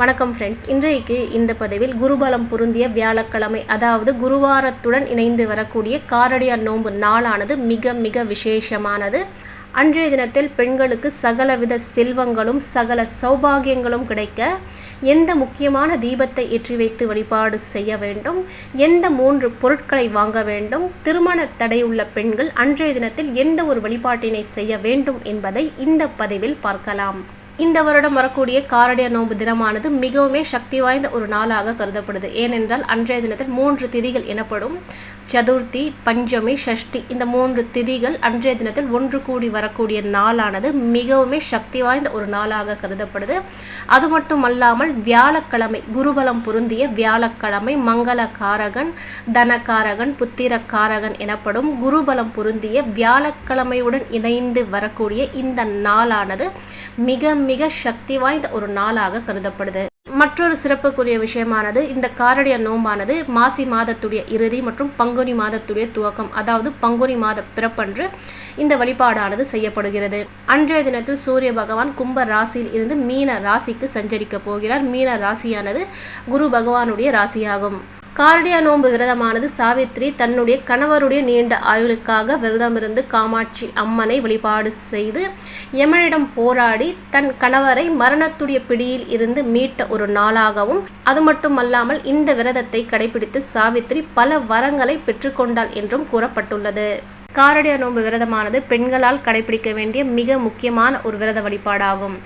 வணக்கம் ஃப்ரெண்ட்ஸ் இன்றைக்கு இந்த பதிவில் குருபலம் பொருந்திய வியாழக்கிழமை அதாவது குருவாரத்துடன் இணைந்து வரக்கூடிய காரடியார் நோன்பு நாளானது மிக மிக விசேஷமானது. அன்றைய தினத்தில் பெண்களுக்கு சகலவித செல்வங்களும் சகல சௌபாகியங்களும் கிடைக்க எந்த முக்கியமான தீபத்தை ஏற்றி வைத்து வழிபாடு செய்ய வேண்டும்? எந்த மூன்று பொருட்களை வாங்க வேண்டும்? திருமண தடையுள்ள பெண்கள் அன்றைய தினத்தில் எந்த ஒரு வழிபாட்டினை செய்ய வேண்டும் என்பதை இந்த பதிவில் பார்க்கலாம். இந்த வருடம் வரக்கூடிய காரடிய நோன்பு தினமானது மிகவுமே சக்தி வாய்ந்த ஒரு நாளாக கருதப்படுது. ஏனென்றால் அன்றைய தினத்தில் மூன்று திதிகள் எனப்படும் சதுர்த்தி பஞ்சமி ஷஷ்டி இந்த மூன்று திதிகள் அன்றைய தினத்தில் ஒன்று கூடி வரக்கூடிய நாளானது மிகவுமே சக்தி வாய்ந்த ஒரு நாளாக கருதப்படுது. அது மட்டும் அல்லாமல் வியாழக்கிழமை குருபலம் பொருந்திய வியாழக்கிழமை மங்கள காரகன் தனகாரகன் புத்திரக்காரகன் எனப்படும் குருபலம் பொருந்திய வியாழக்கிழமையுடன் இணைந்து வரக்கூடிய இந்த நாளானது மிக மிக சக்தி வாய்ந்த ஒரு நாளாக கருதப்படுது. மற்றொரு சிறப்புக்குரிய விஷயமானது இந்த காரடிய நோம்பானது மாசி மாதத்துடைய இறுதி மற்றும் பங்குனி மாதத்துடைய துவக்கம் அதாவது பங்குனி மாத பிறப்பன்று இந்த வழிபாடானது செய்யப்படுகிறது. அன்றைய தினத்தில் சூரிய பகவான் கும்ப ராசியில் இருந்து மீன ராசிக்கு சஞ்சரிக்க போகிறார். மீன ராசியானது குரு பகவானுடைய ராசியாகும். காரடியா நோன்பு விரதமானது சாவித்ரி தன்னுடைய கணவருடைய நீண்ட ஆயுளுக்காக விரதமிருந்து காமாட்சி அம்மனை வழிபாடு செய்து யமனிடம் போராடி தன் கணவரை மரணத்துடைய பிடியில் இருந்து மீட்ட ஒரு நாளாகவும் அது மட்டுமல்லாமல் இந்த விரதத்தை கடைபிடித்து சாவித்ரி பல வரங்களை பெற்றுக்கொண்டாள் என்றும் கூறப்பட்டுள்ளது. காரடியா நோன்பு விரதமானது பெண்களால் கடைபிடிக்க வேண்டிய மிக முக்கியமான ஒரு விரத வழிபாடாகும்.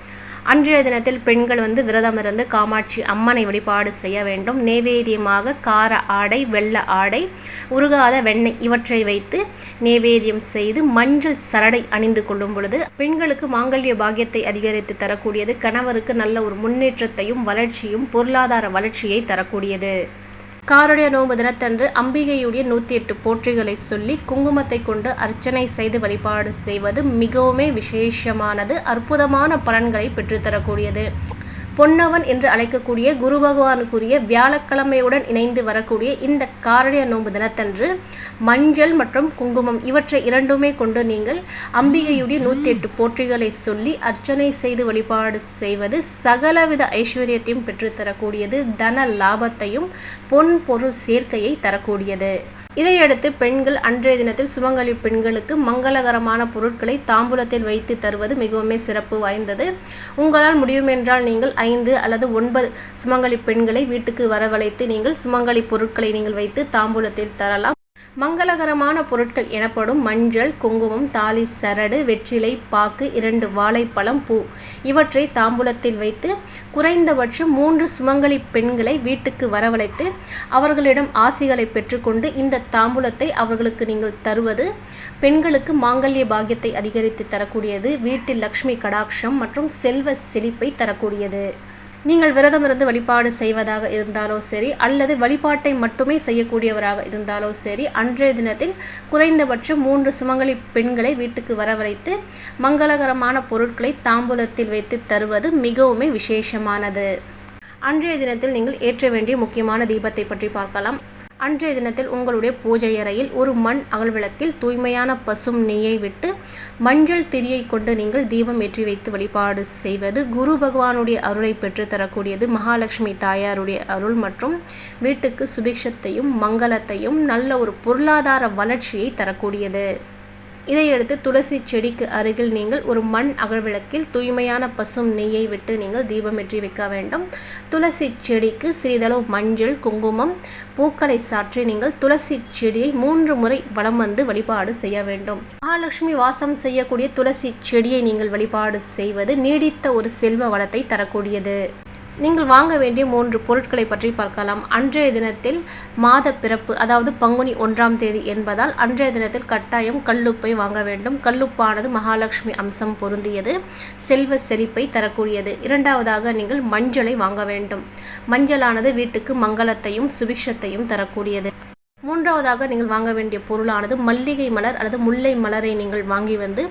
அன்றைய தினத்தில் பெண்கள் வந்து விரதம் இருந்து காமாட்சி அம்மனை வழிபாடு செய்ய வேண்டும். நேவேதியமாக கார ஆடை வெள்ள ஆடை உருகாத வெண்ணெய் இவற்றை வைத்து நேவேதியம் செய்து மஞ்சள் சரடை அணிந்து கொள்ளும் பொழுது பெண்களுக்கு மாங்கல்ய பாக்கியத்தை அதிகரித்து தரக்கூடியது. கணவருக்கு நல்ல ஒரு முன்னேற்றத்தையும் வளர்ச்சியும் பொருளாதார வளர்ச்சியை தரக்கூடியது. காருடைய நோன்பு தினத்தன்று அம்பிகையுடைய நூற்றி எட்டு போற்றிகளை சொல்லி குங்குமத்தை கொண்டு அர்ச்சனை செய்து வழிபாடு செய்வது மிகவுமே விசேஷமானது அற்புதமான பலன்களை பெற்றுத்தரக்கூடியது. பொன்னவன் என்று அழைக்கக்கூடிய குரு பகவானுக்குரிய வியாழக்கிழமையுடன் இணைந்து வரக்கூடிய இந்த காரணிய நோன்பு தினத்தன்று மஞ்சள் மற்றும் குங்குமம் இவற்றை இரண்டுமே கொண்டு நீங்கள் அம்பிகையுடைய நூற்றி எட்டு போற்றிகளை சொல்லி அர்ச்சனை செய்து வழிபாடு செய்வது சகலவித ஐஸ்வர்யத்தையும் பெற்றுத்தரக்கூடியது தன லாபத்தையும் பொன் பொருள் சேர்க்கையை தரக்கூடியது. இதையடுத்து பெண்கள் அன்றைய தினத்தில் சுமங்கலி பெண்களுக்கு மங்களகரமான பொருட்களை தாம்பூலத்தில் வைத்து தருவது மிகவும் சிறப்பு வாய்ந்தது. உங்களால் முடியும் என்றால் நீங்கள் ஐந்து அல்லது ஒன்பது சுமங்கலி பெண்களை வீட்டுக்கு வரவழைத்து நீங்கள் சுமங்கலி பொருட்களை நீங்கள் வைத்து தாம்பூலத்தில் தரலாம். மங்களகரமான பொருட்கள் எனப்படும் மஞ்சள் குங்குமம் தாலி சரடு வெற்றிலை பாக்கு இரண்டு வாழைப்பழம் பூ. இவற்றை தாம்பூலத்தில் வைத்து குறைந்தபட்சம் மூன்று சுமங்கலி பெண்களை வீட்டுக்கு வரவழைத்து அவர்களிடம் ஆசிகளை பெற்றுக்கொண்டு இந்த தாம்பூலத்தை அவர்களுக்கு நீங்கள் தருவது பெண்களுக்கு மாங்கல்ய பாகியத்தை அதிகரித்து தரக்கூடியது வீட்டில் லக்ஷ்மி கடாட்சம் மற்றும் செல்வ செழிப்பை தரக்கூடியது. நீங்கள் விரதம் இருந்து வழிபாடு செய்வதாக இருந்தாலோ சரி அல்லது வழிபாட்டை மட்டுமே செய்யக்கூடியவராக இருந்தாலோ சரி அன்றைய தினத்தில் குறைந்தபட்சம் மூன்று சுமங்கலி பெண்களை வீட்டுக்கு வரவழைத்து மங்களகரமான பொருட்களை தாம்பூலத்தில் வைத்து தருவது மிகவுமே விசேஷமானது. அன்றைய தினத்தில் நீங்கள் ஏற்ற வேண்டிய முக்கியமான தீபத்தை பற்றி பார்க்கலாம். அன்றைய தினத்தில் உங்களுடைய பூஜை அறையில் ஒரு மண் அகல்விளக்கில் தூய்மையான பசும் நெய்யை விட்டு மஞ்சள் திரியை கொண்டு நீங்கள் தீபம் ஏற்றி வைத்து வழிபாடு செய்வது குரு பகவானுடைய அருளை பெற்று தரக்கூடியது மகாலட்சுமி தாயாருடைய அருள் மற்றும் வீட்டுக்கு சுபிக்ஷத்தையும் மங்களத்தையும் நல்ல ஒரு பொருளாதார வளர்ச்சியை தரக்கூடியது. இதையடுத்து துளசி செடிக்கு அருகில் நீங்கள் ஒரு மண் அகழ்விளக்கில் தூய்மையான பசும் நெய்யை விட்டு நீங்கள் தீபமேற்றி வைக்க வேண்டும். துளசி செடிக்கு சிறிதளவு மஞ்சள் குங்குமம் பூக்களை சாற்றி நீங்கள் துளசி செடியை மூன்று முறை வலம் வந்து வழிபாடு செய்ய வேண்டும். மகாலட்சுமி வாசம் செய்யக்கூடிய துளசி செடியை நீங்கள் வழிபாடு செய்வது நீடித்த ஒரு செல்வ வளத்தை தரக்கூடியது. நீங்கள் வாங்க வேண்டிய மூன்று பொருட்களை பற்றி பார்க்கலாம். அன்றைய தினத்தில் மாத பிறப்பு அதாவது பங்குனி ஒன்றாம் தேதி என்பதால் அன்றைய தினத்தில் கட்டாயம் கல்லுப்பை வாங்க வேண்டும். கல்லுப்பானது மகாலட்சுமி அம்சம் பொருந்தியது. செல்வ செழிப்பை தரக்கூடியது. இரண்டாவதாக நீங்கள் மஞ்சளை வாங்க வேண்டும். மஞ்சளானது வீட்டுக்கு மங்களத்தையும் சுபிக்ஷத்தையும் தரக்கூடியது. மூன்றாவதாக நீங்கள் வாங்க வேண்டிய பொருளானது மல்லிகை மலர் அல்லது முல்லை மலரை நீங்கள் வாங்கி வந்து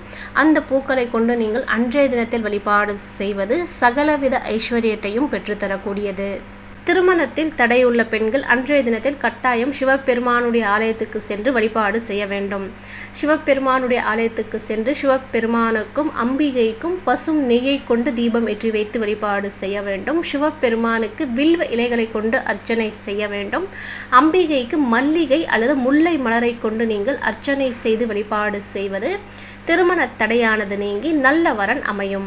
அந்த பூக்களை கொண்டு நீங்கள் அன்றைய தினத்தில் வழிபாடு செய்வது சகலவித ஐஸ்வர்யத்தையும் பெற்றுத்தரக்கூடியது. திருமணத்தில் தடையுள்ள பெண்கள் அன்றைய தினத்தில் கட்டாயம் சிவபெருமானுடைய ஆலயத்துக்கு சென்று வழிபாடு செய்ய வேண்டும். சிவபெருமானுடைய ஆலயத்துக்கு சென்று சிவபெருமானுக்கும் அம்பிகைக்கும் பசும் நெய்யை கொண்டு தீபம் ஏற்றி வைத்து வழிபாடு செய்ய வேண்டும். சிவபெருமானுக்கு வில்வ இலைகளை கொண்டு அர்ச்சனை செய்ய வேண்டும். அம்பிகைக்கு மல்லிகை அல்லது முல்லை மலரை கொண்டு நீங்கள் அர்ச்சனை செய்து வழிபாடு செய்வது திருமண தடையானது நீங்கி நல்ல வரன் அமையும்.